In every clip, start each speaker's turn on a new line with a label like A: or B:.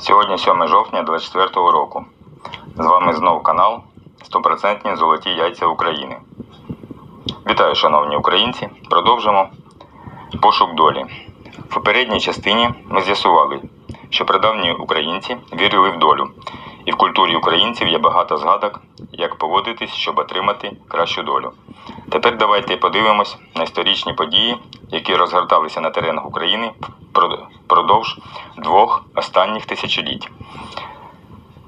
A: Сьогодні 7 жовтня 2024 року. З вами знов канал 100% Золоті Яйця України. Вітаю, шановні українці! Продовжимо пошук долі. В попередній частині ми з'ясували, що прадавні українці вірили в долю, і в культурі українців є багато згадок, як поводитись, щоб отримати кращу долю. Тепер давайте подивимось на історичні події, які розгорталися на теренах України впродовж двох останніх тисячоліть.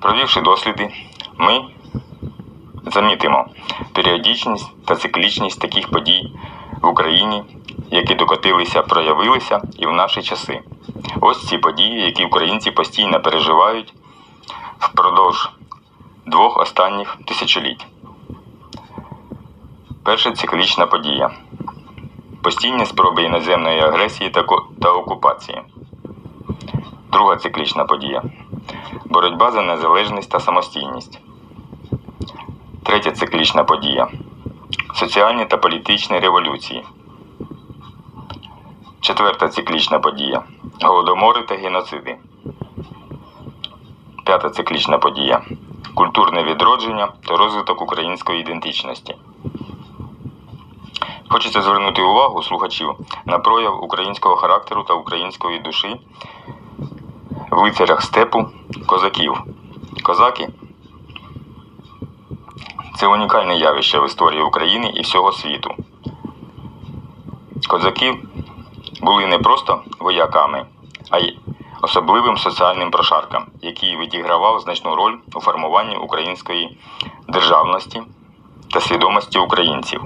A: Провівши досліди, ми замітимо періодичність та циклічність таких подій в Україні, які докотилися, проявилися і в наші часи. Ось ці події, які українці постійно переживають впродовж двох останніх тисячоліть. Перша циклічна подія. Постійні спроби іноземної агресії та, окупації. Друга циклічна подія. Боротьба за незалежність та самостійність. Третя циклічна подія. Соціальні та політичні революції. Четверта циклічна подія. Голодомори та геноциди. П'ята циклічна подія. Культурне відродження та розвиток української ідентичності. Хочеться звернути увагу слухачів на прояв українського характеру та української душі в лицарях степу козаків. Козаки це унікальне явище в історії України і всього світу. Козаки були не просто вояками, а й особливим соціальним прошарком, який відігравав значну роль у формуванні української державності та свідомості українців.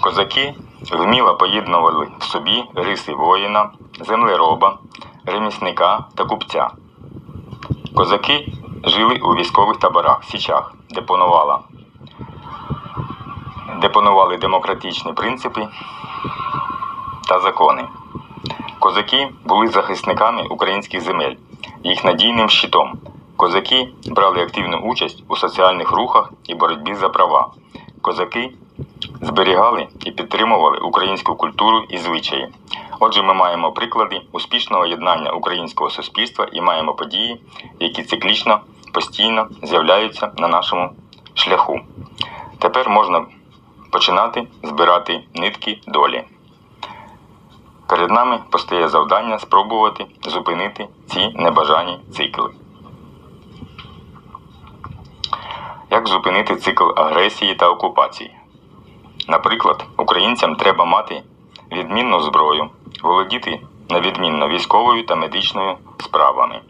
A: Козаки вміло поєднували в собі риси воїна, землероба, ремісника та купця. Козаки жили у військових таборах, січах, де панувала де панували демократичні принципи та закони. Козаки були захисниками українських земель, їх надійним щитом. Козаки брали активну участь у соціальних рухах і боротьбі за права. Козаки зберігали і підтримували українську культуру і звичаї. Отже, ми маємо приклади успішного єднання українського суспільства і маємо події, які циклічно постійно з'являються на нашому шляху. Тепер можна починати збирати нитки долі. Перед нами постає завдання спробувати зупинити ці небажані цикли. Як зупинити цикл агресії та окупації? Наприклад, українцям треба мати відмінну зброю, володіти невідмінно військовою та медичною справами.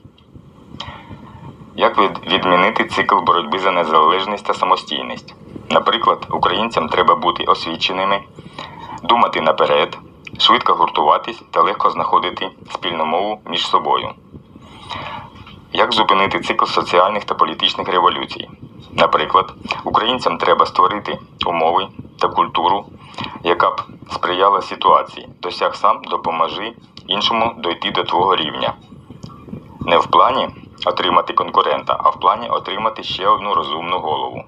A: Як відмінити цикл боротьби за незалежність та самостійність? Наприклад, українцям треба бути освіченими, думати наперед, швидко гуртуватись та легко знаходити спільну мову між собою. Як зупинити цикл соціальних та політичних революцій? Наприклад, українцям треба створити умови та культуру, яка б сприяла ситуації. Досяг сам допоможи іншому дойти до твого рівня. Не в плані отримати конкурента, а в плані отримати ще одну розумну голову.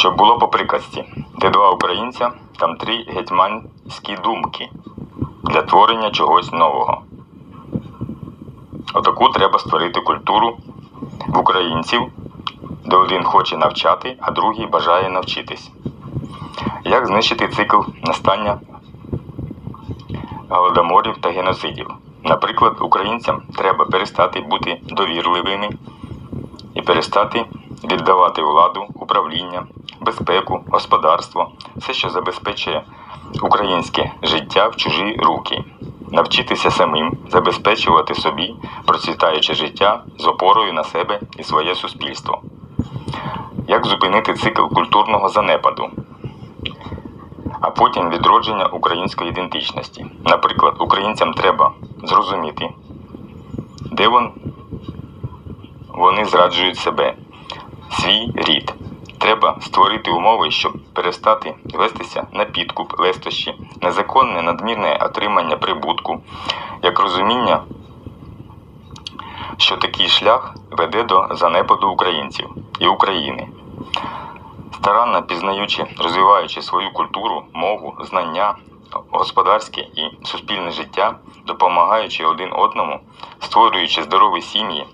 A: Щоб було по приказці, де два українця, там три гетьманські думки для творення чогось нового. Отаку треба створити культуру в українців, де один хоче навчати, а другий бажає навчитись. Як знищити цикл настання голодоморів та геноцидів? Наприклад, українцям треба перестати бути довірливими і перестати віддавати владу, управління, безпеку, господарство, все, що забезпечує українське життя в чужі руки, навчитися самим забезпечувати собі процвітаюче життя з опорою на себе і своє суспільство. Як зупинити цикл культурного занепаду, а потім відродження української ідентичності? Наприклад, українцям треба зрозуміти, де вони зраджують себе, свій рід. Треба створити умови, щоб перестати вестися на підкуп, лестощі, незаконне надмірне отримання прибутку, як розуміння, що такий шлях веде до занепаду українців і України. старанно пізнаючи, розвиваючи свою культуру, мову, знання, господарське і суспільне життя, допомагаючи один одному, створюючи здорові сім'ї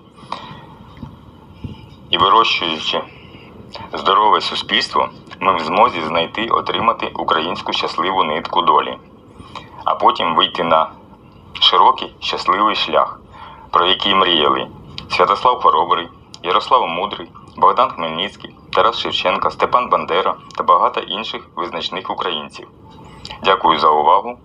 A: і вирощуючи здорове суспільство, ми в змозі знайти, отримати українську щасливу нитку долі, а потім вийти на широкий щасливий шлях, про який мріяли Святослав Хоробрий, Ярослав Мудрий, Богдан Хмельницький, Тарас Шевченко, Степан Бандера та багато інших визначних українців. Дякую за увагу.